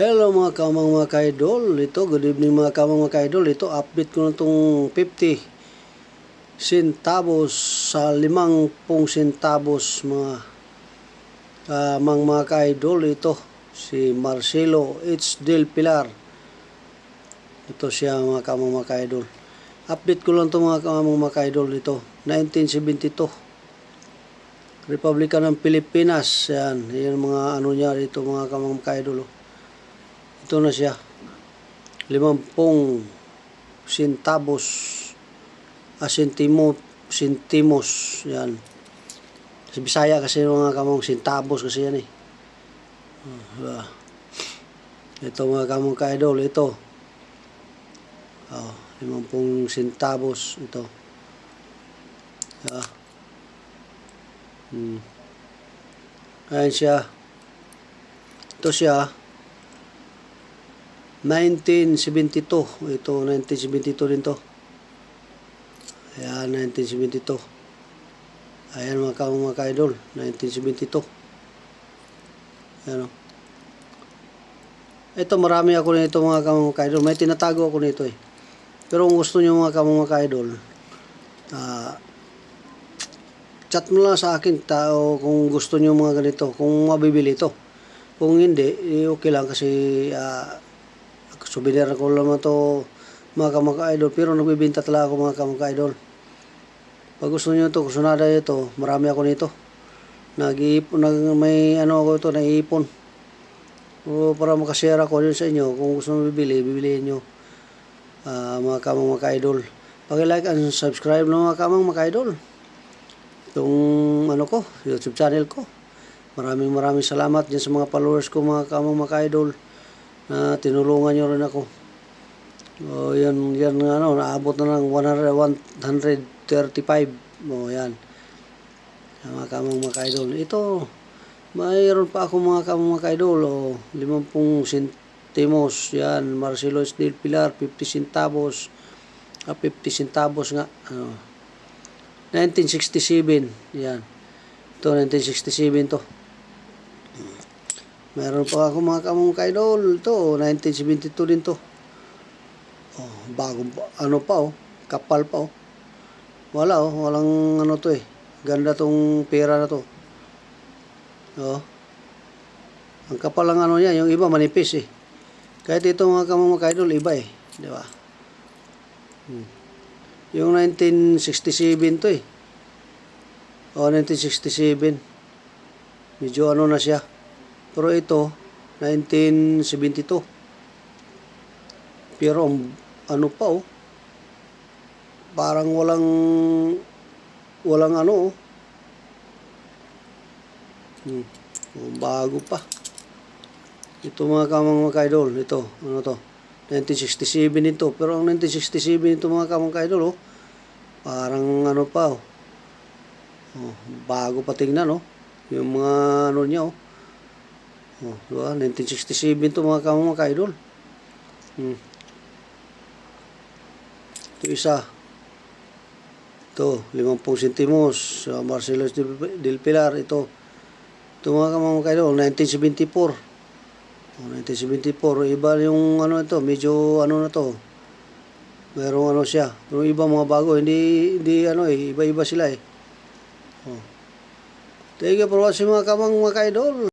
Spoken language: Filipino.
Hello mga kamang mga kaidol. Ito, good evening mga kamang mga kaidol. Ito, update ko na itong 50 centavos sa limang pong centavos mga kamang mga kaidol. Ito, si Marcelo H. Del Pilar. Ito siya mga kamang mga kaidol. Update ko lang ito mga kamang mga kaidol. Ito, 1972. Republika ng Pilipinas. Yan, yan mga ano niya dito mga kamang mga kaidol. oh. Ito na siya. Limampung centavos. Ah, centimo, centimos. Yan. Sa Bisaya kasi mga kamong centavos kasi yan eh. Ah, diba? Ito mga kamong ka-idol. Ito. Oh, limampung centavos. Ito. Ah. Hmm. Ayan siya. Ito siya. 1972. Ito, 1972 din to. Ayan, 1972. Ayan mga ka mga ka-idol, 1972. Ayan o. Ito, marami ako nito mga ka mga ka-idol. May tinatago ako nito eh. Pero kung gusto nyo mga ka mga ka-idol, ah, chat mo lang sa akin tao kung gusto nyo mga ganito, kung mabibili ito. Kung hindi, eh, okay lang kasi ah, souvenir ko lang to mga kamaka idol pero nagbibenta talaga ako mga kamaka idol pag gusto niyo to kusunada ito marami ako nito. Nag-iipon nag, may ano ako ito naiipon. O para makashare ako yun sa inyo kung gusto nyo bibili bibili nyo Ah, mga kamang mga idol pag-like and subscribe ng mga kamang mga idol itong ano ko youtube channel ko. Maraming maraming salamat dyan sa mga followers ko mga kamang mga idol na tinulungan nyo rin ako. O yan, yan ano, naabot na ng 100, 135. O yan. Yan, Mga kamang mga kaidol. Ito, mayroon pa ako mga kamang mga kaidol. O, 50 centimos. Yan, Marcelo Steel Pilar, 50 centavos. Ah, 50 centavos nga. Ano, 1967. Yan. Ito, 1967 to. Meron pa ako mga kamong kaidol. Ito, 1972 din to. Oh, bago pa. Ano pa oh. Kapal pa oh. Wala oh. Walang ano to eh. Ganda tong pera na to. Oh. Ang kapal lang ano niya. Yung iba manipis eh. Kahit ito mga kamong kaidol, iba eh. Di ba? Hmm. Yung 1967 to eh. Oh, 1967. Medyo ano na siya. Pero ito, 1972. Pero ano pa oh. Parang walang walang ano oh. Hmm. Bago pa. Ito mga kamang mga kaidol, ito, ano to? 1967 ito. Pero ang 1967 ito mga kamang kaidol oh. Parang ano pa oh. Oh, bago pa tingnan oh. Yung mga ano niya oh. Oh, diba? 1967 to mga kamang mga idol. Hmm. Ito isa. Ito, 50 centimos. Sa Marcelo del Pilar. Ito. Ito mga kamang mga idol, 1974. Oh, 1974. Iba yung ano ito, medyo ano na to. Merong ano siya. Pero iba mga bago, hindi, hindi ano eh, iba-iba sila eh. Oh. Thank you for watching mga kamang mga idol.